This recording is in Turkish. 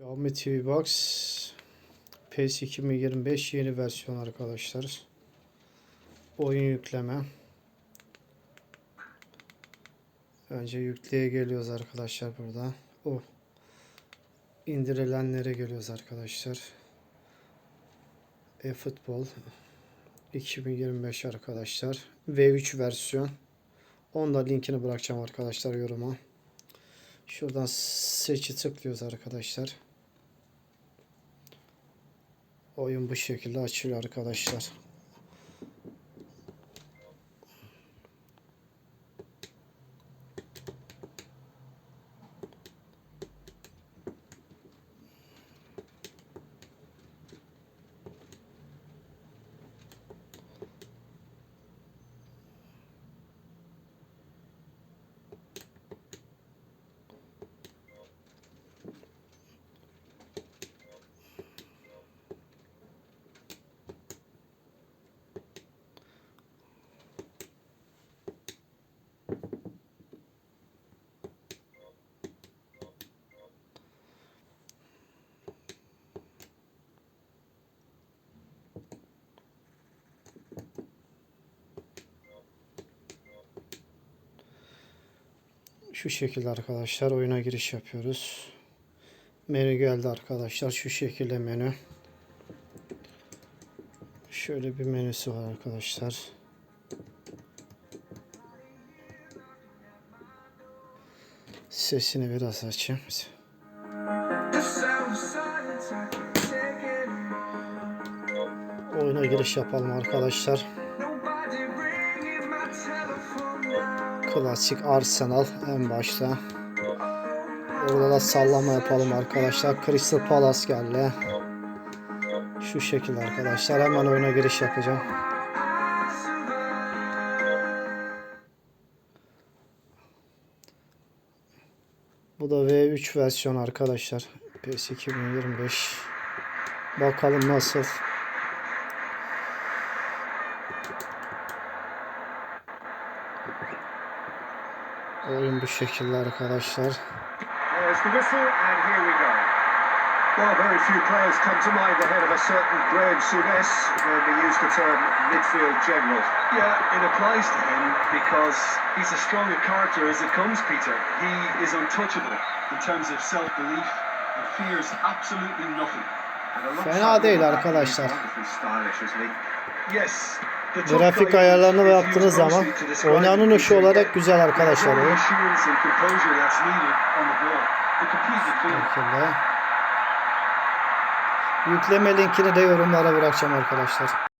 Xiaomi TV Box PES 2025 yeni versiyon arkadaşlar. Oyun yükleme. Önce yükleye geliyoruz arkadaşlar burada. O indirilenlere geliyoruz arkadaşlar. E-futbol 2025 arkadaşlar. V3 versiyon. Onun da linkini bırakacağım arkadaşlar yoruma. Şuradan seçi tıklıyoruz arkadaşlar. Oyun bu şekilde açılıyor arkadaşlar. Şu şekilde arkadaşlar oyuna giriş yapıyoruz. Menü geldi arkadaşlar. Şu şekilde menü. Şöyle bir menüsü var arkadaşlar. Sesini biraz açayım. Oyuna giriş yapalım arkadaşlar. Klasik Arsenal en başta. Orada da sallama yapalım arkadaşlar. Crystal Palace geldi. Şu şekilde arkadaşlar. Hemen oyuna giriş yapacağım. Bu da V3 versiyon arkadaşlar. PS 2025. Bakalım nasıl. Oyun bu şekilde arkadaşlar. Well, very few players come to mind ahead of a certain Graham Souness when we use the term midfield general. Yeah, it applies to him because he's as strong a character as it comes, Peter. He is untouchable in terms of self-belief and fears absolutely nothing. Fena değil arkadaşlar. Yes, Grafik baktığınız used zaman oynanış Peter. olarak güzel arkadaşlar şekilde. Yükleme linkini de yorumlara bırakacağım arkadaşlar.